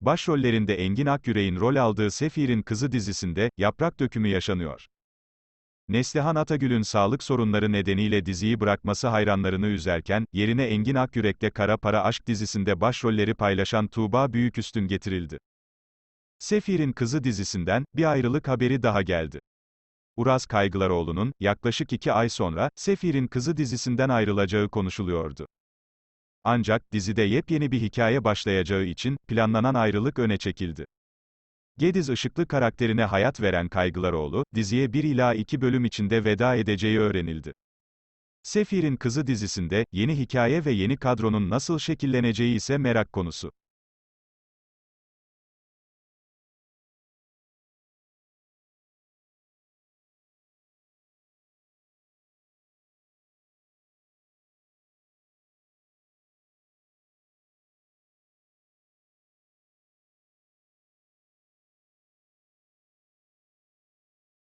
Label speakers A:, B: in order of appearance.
A: Başrollerinde Engin Akyürek'in rol aldığı Sefir'in Kızı dizisinde, yaprak dökümü yaşanıyor. Neslihan Atagül'ün sağlık sorunları nedeniyle diziyi bırakması hayranlarını üzerken, yerine Engin Akyürek'le Kara Para Aşk dizisinde başrolleri paylaşan Tuğba Büyüküstün getirildi. Sefir'in Kızı dizisinden, bir ayrılık haberi daha geldi. Uraz Kaygılaroğlu'nun, yaklaşık iki ay sonra, Sefir'in Kızı dizisinden ayrılacağı konuşuluyordu. Ancak, dizide yepyeni bir hikaye başlayacağı için, planlanan ayrılık öne çekildi. Gediz Işıklı karakterine hayat veren Kaygılaroğlu, diziye 1 ila 2 bölüm içinde veda edeceği öğrenildi. Sefir'in Kızı dizisinde, yeni hikaye ve yeni kadronun nasıl şekilleneceği ise merak konusu.